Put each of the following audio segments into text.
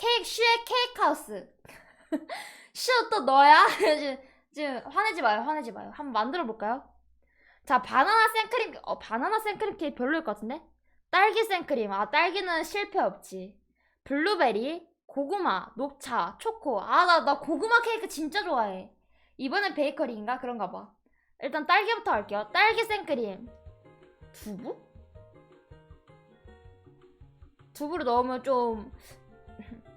케이크 슈의 케이크 하우스. 슈 또 너야? 지금, 지금 화내지 마요. 화내지 마요. 한번 만들어 볼까요? 자, 바나나 생크림 어 바나나 생크림 케이크 별로일 것 같은데? 딸기 생크림. 아, 딸기는 실패 없지. 블루베리, 고구마, 녹차, 초코. 아, 나, 나 고구마 케이크 진짜 좋아해. 이번엔 베이커리인가? 그런가 봐. 일단 딸기부터 할게요. 딸기 생크림. 두부? 두부를 넣으면 좀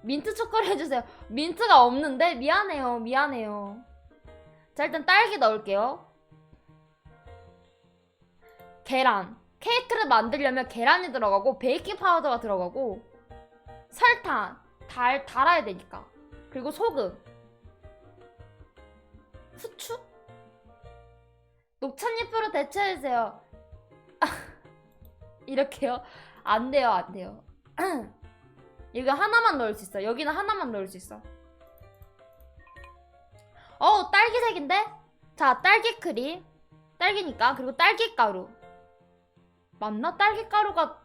민트 초코를 해주세요. 민트가 없는데 미안해요. 미안해요. 자 일단 딸기 넣을게요. 계란. 케이크를 만들려면 계란이 들어가고 베이킹 파우더가 들어가고 설탕 달 달아야 되니까 그리고 소금 후추 녹차잎으로 대체해주세요. 이렇게요? 안 돼요, 안 돼요. 여기 하나만 넣을 수 있어. 여기는 하나만 넣을 수 있어. 어, 딸기색인데? 자, 딸기 크림. 딸기니까. 그리고 딸기 가루. 맞나? 딸기 가루가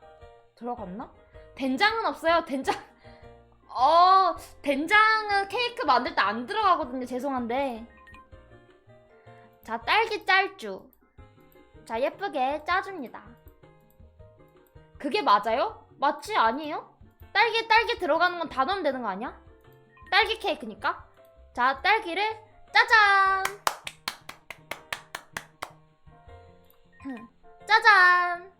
들어갔나? 된장은 없어요. 된장. 어, 된장은 케이크 만들 때 안 들어가거든요. 죄송한데. 자, 딸기 짤주. 자, 예쁘게 짜줍니다. 그게 맞아요? 맞지? 아니에요? 딸기, 딸기 들어가는 건 다 넣으면 되는 거 아니야? 딸기 케이크니까. 자, 딸기를 짜잔! 짜잔!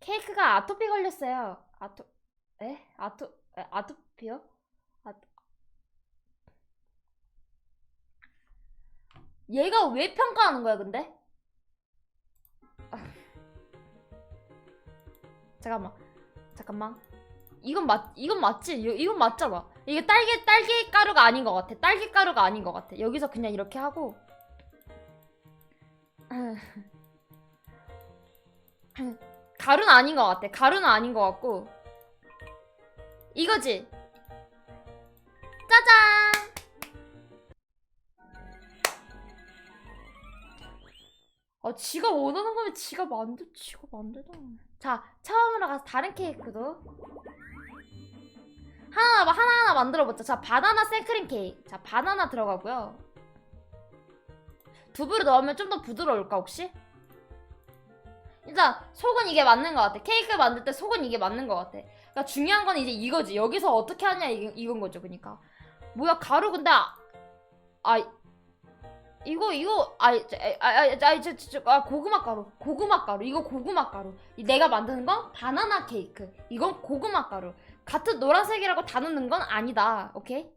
케이크가 아토피 걸렸어요. 아토, 에? 아토, 에, 아토피요? 아, 얘가 왜 평가하는 거야, 근데? 아. 잠깐만, 잠깐만. 이건 맞, 이건 맞지? 이- 이건 맞잖아. 이게 딸기, 딸기 가루가 아닌 것 같아. 딸기 가루가 아닌 것 같아. 여기서 그냥 이렇게 하고. 가루는 아닌 것 같아. 가루는 아닌 것 같고. 이거지? 짜잔! 아, 지가 원하는 거면 지가 만들, 지가 만들잖아. 자, 처음으로 가서 다른 케이크도 하나, 하나하나 만들어보자. 자, 바나나 생크림 케이크. 자, 바나나 들어가고요. 두부를 넣으면 좀 더 부드러울까, 혹시? 일단, 속은 이게 맞는 것 같아. 케이크 만들 때 속은 이게 맞는 것 같아. 그러니까 중요한 건 이제 이거지. 여기서 어떻게 하냐, 이, 이건 거죠, 그니까. 뭐야, 가루 근데, 아, 아 이거, 이거, 아, 저, 아, 아, 아, 저, 저, 저, 아, 고구마 가루. 고구마 가루. 이거 고구마 가루. 이 내가 만드는 건 바나나 케이크. 이건 고구마 가루. 같은 노란색이라고 다 넣는 건 아니다. 오케이?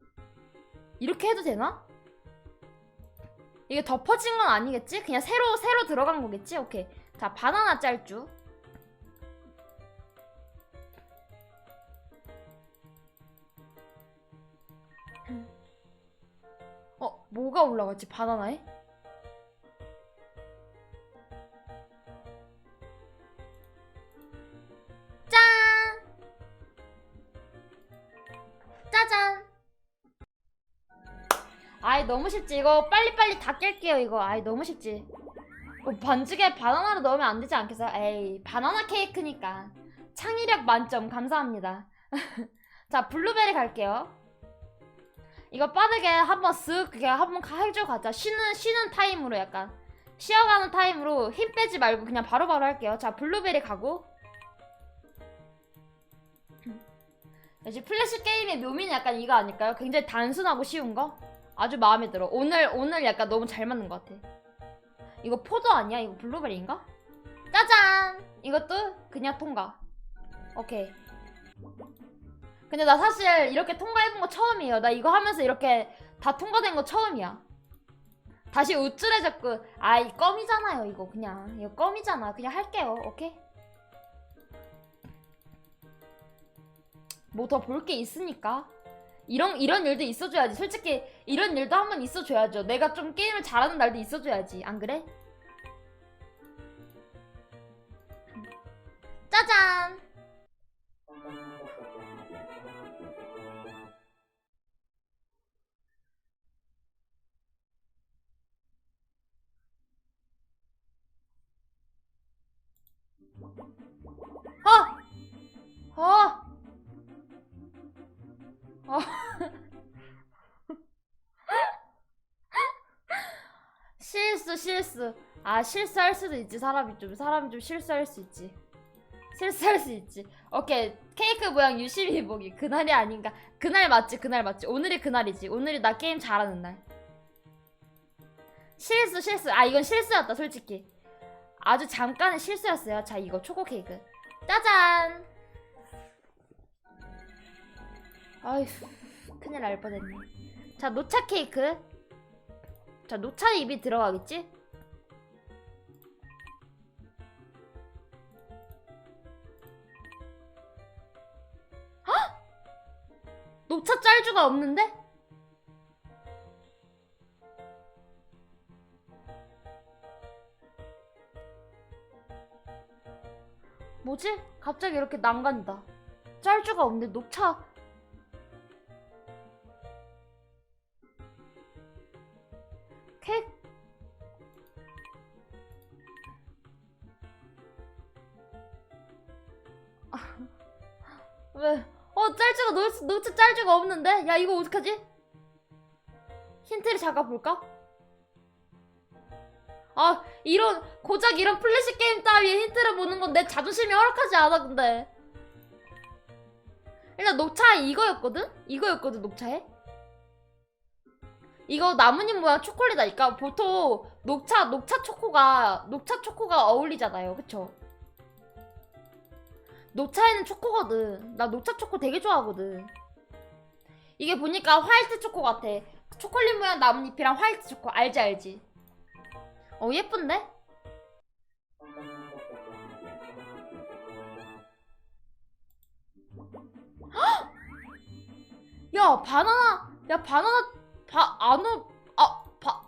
이렇게 해도 되나? 이게 덮어진 건 아니겠지? 그냥 새로 새로 들어간 거겠지? 오케이. 자, 바나나 짤주. 뭐가 올라갔지? 바나나에? 짠! 짜잔! 아이 너무 쉽지 이거 빨리빨리 다 깰게요 이거 아이 너무 쉽지 어, 반죽에 바나나를 넣으면 안 되지 않겠어요? 에이 바나나 케이크니까 창의력 만점 감사합니다 자 블루베리 갈게요 이거 빠르게 한번 쓱 그게 한번 가- 해줘 가자 쉬는 쉬는 타임으로 약간 쉬어가는 타임으로 힘 빼지 말고 그냥 바로 바로 할게요 자 블루베리 가고 역시 플래시 게임의 묘미는 약간 이거 아닐까요? 굉장히 단순하고 쉬운 거? 아주 마음에 들어. 오늘, 오늘 약간 너무 잘 맞는 것 같아. 이거 포도 아니야? 이거 블루베리인가? 짜잔! 이것도 그냥 통과. 오케이. 근데 나 사실 이렇게 통과해본 거 처음이에요. 나 이거 하면서 이렇게 다 통과된 거 처음이야. 다시 우쭐해졌고, 아, 이 껌이잖아요, 이거 그냥. 이거 껌이잖아. 그냥 할게요. 오케이? 뭐 더 볼 게 있으니까. 이런 이런 일도 있어줘야지. 솔직히 이런 일도 한번 있어줘야죠. 내가 좀 게임을 잘하는 날도 있어줘야지. 안 그래? 짜잔. 아! 아! 아. 실수 실수. 아 실수할 수도 있지 사람이 좀. 사람이 좀 실수할 수 있지. 실수할 수 있지. 오케이. 케이크 모양 유심히 보기. 그날이 아닌가. 그날 맞지 그날 맞지. 오늘이 그날이지. 오늘이 나 게임 잘하는 날. 실수 실수. 아 이건 실수였다 솔직히 아주 잠깐의 실수였어요 자 이거 초코 케이크 짜잔 아휴 큰일 날 뻔했네 자 녹차 케이크 자 녹차 입이 들어가겠지? 헉! 녹차 짤주가 없는데? 뭐지? 갑자기 이렇게 난간이다. 짤주가 없는데 녹차 케이크 아, 왜? 어 짤주가 녹차, 녹차 짤주가 없는데? 야 이거 어떡하지? 힌트를 잠깐 볼까? 아 이런 고작 이런 플래시 게임 따위에 힌트를 보는 건 내 자존심이 허락하지 않아 근데. 일단 녹차 이거였거든? 이거였거든 녹차에? 이거 나뭇잎 모양 초콜릿이니까 보통 녹차 녹차 초코가 녹차 초코가 어울리잖아요 그쵸? 녹차에는 초코거든. 나 녹차 초코 되게 좋아하거든. 이게 보니까 화이트 초코 같아. 초콜릿 모양 나뭇잎이랑 화이트 초코. 알지 알지 어 예쁜데? 헉! 야 바나나 야 바나나 바 안오 아바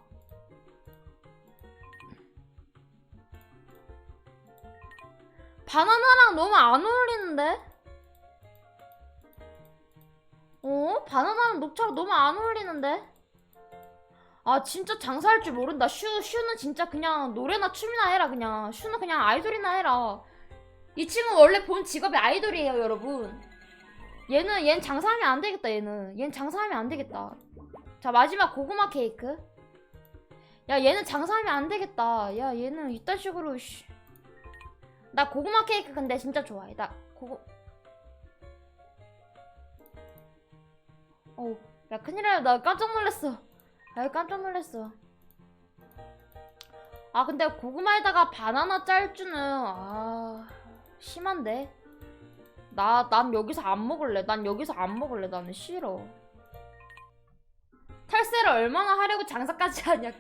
바나나랑 너무 안 어울리는데? 어? 바나나랑 녹차랑 너무 안 어울리는데? 아 진짜 장사할 줄 모른다. 슈 슈는 진짜 그냥 노래나 춤이나 해라 그냥. 슈는 그냥 아이돌이나 해라. 이 친구 원래 본 직업이 아이돌이에요 여러분. 얘는 얘는 장사하면 안 되겠다 얘는. 얘는 장사하면 안 되겠다. 자 마지막 고구마 케이크. 야 얘는 장사하면 안 되겠다. 야 얘는 이딴 식으로 씨. 나 고구마 케이크 근데 진짜 좋아해. 나 고구 어우 야 큰일이야. 나 깜짝 놀랐어 아 깜짝 놀랐어. 아 근데 고구마에다가 바나나 짤주는 아 심한데? 나 난 여기서 안 먹을래. 난 여기서 안 먹을래. 나는 싫어. 탈세를 얼마나 하려고 장사까지 하냐고